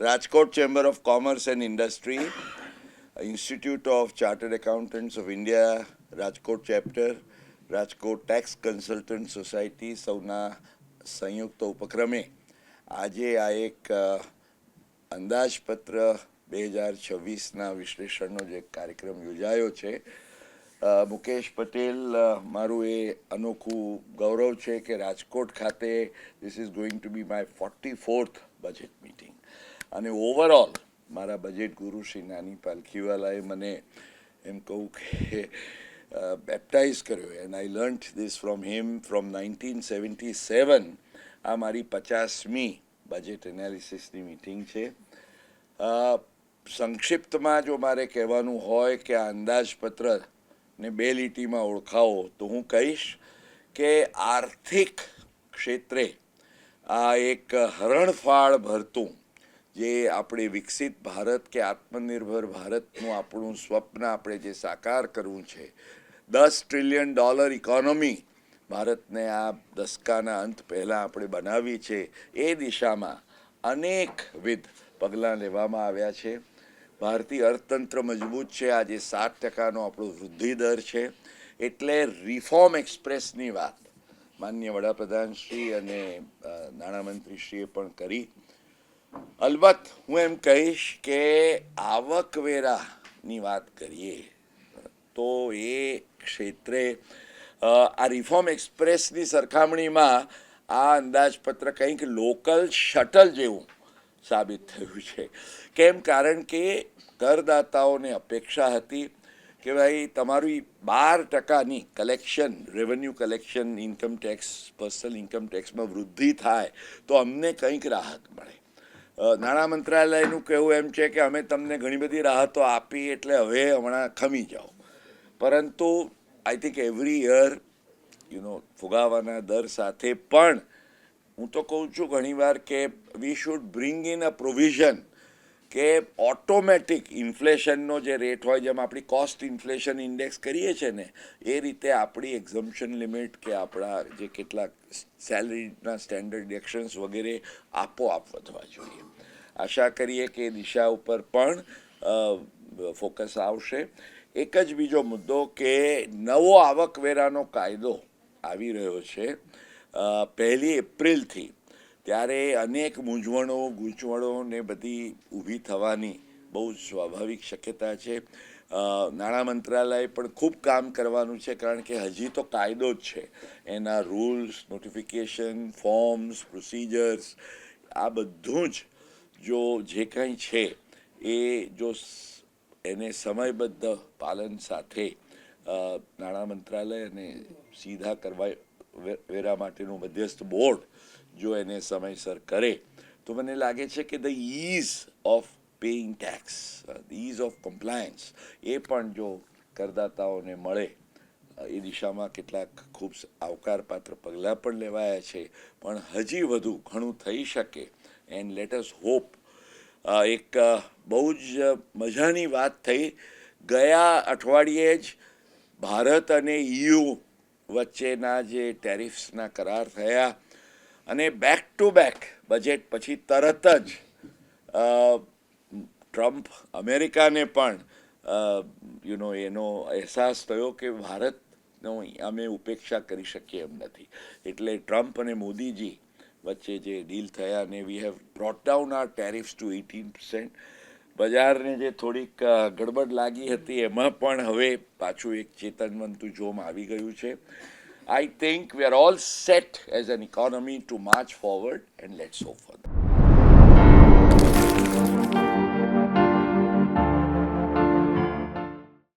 Rajkot chamber of commerce and industry institute of chartered accountants of India Rajkot chapter Rajkot tax consultant society સૌના સંયુક્ત ઉપક્રમે આજે આ એક અંદાજપત્ર બે હજાર છવ્વીસના વિશ્લેષણનો જે કાર્યક્રમ યોજાયો છે મુકેશ પટેલ મારું એ અનોખું ગૌરવ છે કે રાજકોટ ખાતે this is going to be my forty fourth budget meeting અને ઓવરઓલ મારા બજેટ ગુરુ શ્રી નાની પાલખીવાલાએ મને એમ કહું કે બેપ્ટાઇઝ કર્યો. And I learnt this from him from nineteen seventy seven આ મારી પચાસમી બજેટ એનાલિસિસની મિટિંગ છે. સંક્ષિપ્તમાં જો મારે કહેવાનું હોય કે આ અંદાજપત્રને બે લીટીમાં ઓળખાવો, તો હું કહીશ કે આર્થિક ક્ષેત્રે આ એક હરણફાળ ભરતું જે આપણે વિકસિત ભારત કે આત્મનિર્ભર ભારતનું આપણું સ્વપ્ન આપણે જે સાકાર કરવું છે, દસ ટ્રિલિયન ડોલર ઇકોનોમી ભારતને આ દસકાના અંત પહેલાં આપણે બનાવી છે, એ દિશામાં અનેકવિધ પગલાં લેવામાં આવ્યા છે. ભારતીય અર્થતંત્ર મજબૂત છે, આજે સાત ટકાનો આપણો વૃદ્ધિ દર છે. એટલે રિફોર્મ એક્સપ્રેસની વાત માન્ય વડાપ્રધાન શ્રી અને નાણામંત્રીશ્રીએ પણ કરી. અલબત્ત, હું એમ કહીશ કે આવકવેરાની વાત કરીએ, તો એ ક્ષેત્રે આ રિફોર્મ એક્સપ્રેસની સરખામણીમાં આ અંદાજપત્ર કંઈક લોકલ શટલ જેવું સાબિત થયું છે. કેમ? કારણ કે કરદાતાઓને અપેક્ષા હતી કે ભાઈ, તમારી બાર ટકાની collection revenue collection income tax personal income ટેક્સમાં વૃદ્ધિ થાય, તો અમને કંઈક રાહત મળે. નાણાં મંત્રાલયનું કહેવું એમ છે કે અમે તમને ઘણી બધી રાહતો આપી એટલે હવે હમણાં ખમી જાઓ. પરંતુ I think every year you know ફુગાવાના દર સાથે પણ હું તો કહું છું ઘણીવાર કે we should bring in a provision કે ઓટોમેટિક ઇન્ફ્લેશનનો જે રેટ હોય, જેમ આપણી કોસ્ટ ઇન્ફ્લેશન ઇન્ડેક્સ કરીએ છીએ ને, એ રીતે આપણી એક્ઝમ્પશન લિમિટ કે આપણા જે કેટલાક સેલરીના સ્ટેન્ડર્ડ ડિડક્શન્સ વગેરે આપોઆપ વધવા જોઈએ. આશા કરીએ કે એ દિશા ઉપર પણ ફોકસ આવશે. એક જ બીજો મુદ્દો કે નવો આવકવેરાનો કાયદો આવી રહ્યો છે. પહેલી એપ્રિલથી ત્યારે અનેક મૂંઝવણો, ગૂંચવણો ને બધી ઊભી થવાની બહુ સ્વાભાવિક શક્યતા છે. નાણાં મંત્રાલય પણ ખૂબ કામ કરવાનું છે કારણ કે હજી તો કાયદો જ છે. એના રૂલ્સ નોટિફિકેશન ફોર્મ્સ પ્રોસિજર્સ આ બધું જ જો જે કંઈ છે એ જો એને સમયબદ્ધ પાલન સાથે નાણાં મંત્રાલય અને સીધા કરવા વેરા માટેનું મધ્યસ્થ બોર્ડ જો એને સમયસર કરે, તો મને લાગે છે કે the ease of paying tax the ease of compliance એ પણ જો કરદાતાઓને મળે, એ દિશામાં કેટલાક ખૂબ આવકારપાત્ર પગલાં પણ લેવાયા છે. પણ હજી વધુ ઘણું થઈ શકે એન્ડ લેટ અસ હોપ એક બહુ જ મજાની વાત થઈ. ગયા અઠવાડિયે જ ભારત અને યુ વચ્ચેના જે ટેરિફ્સના કરાર થયા અને બેક ટુ બેક બજેટ પછી તરત જ ટ્રમ્પ અમેરિકાને પણ યુ નો એનો અહેસાસ થયો કે ભારતનો અમે ઉપેક્ષા કરી શકીએ એમ નથી. એટલે ટ્રમ્પ અને મોદીજી વચ્ચે જે ડીલ થયા અને we have brought down our tariffs to eighteen percent બજારને જે થોડીક ગડબડ લાગી હતી, એમાં પણ હવે પાછું એક ચેતનવંતું જોમ આવી ગયું છે. I think we are all set as an economy to march forward and let's hope for that.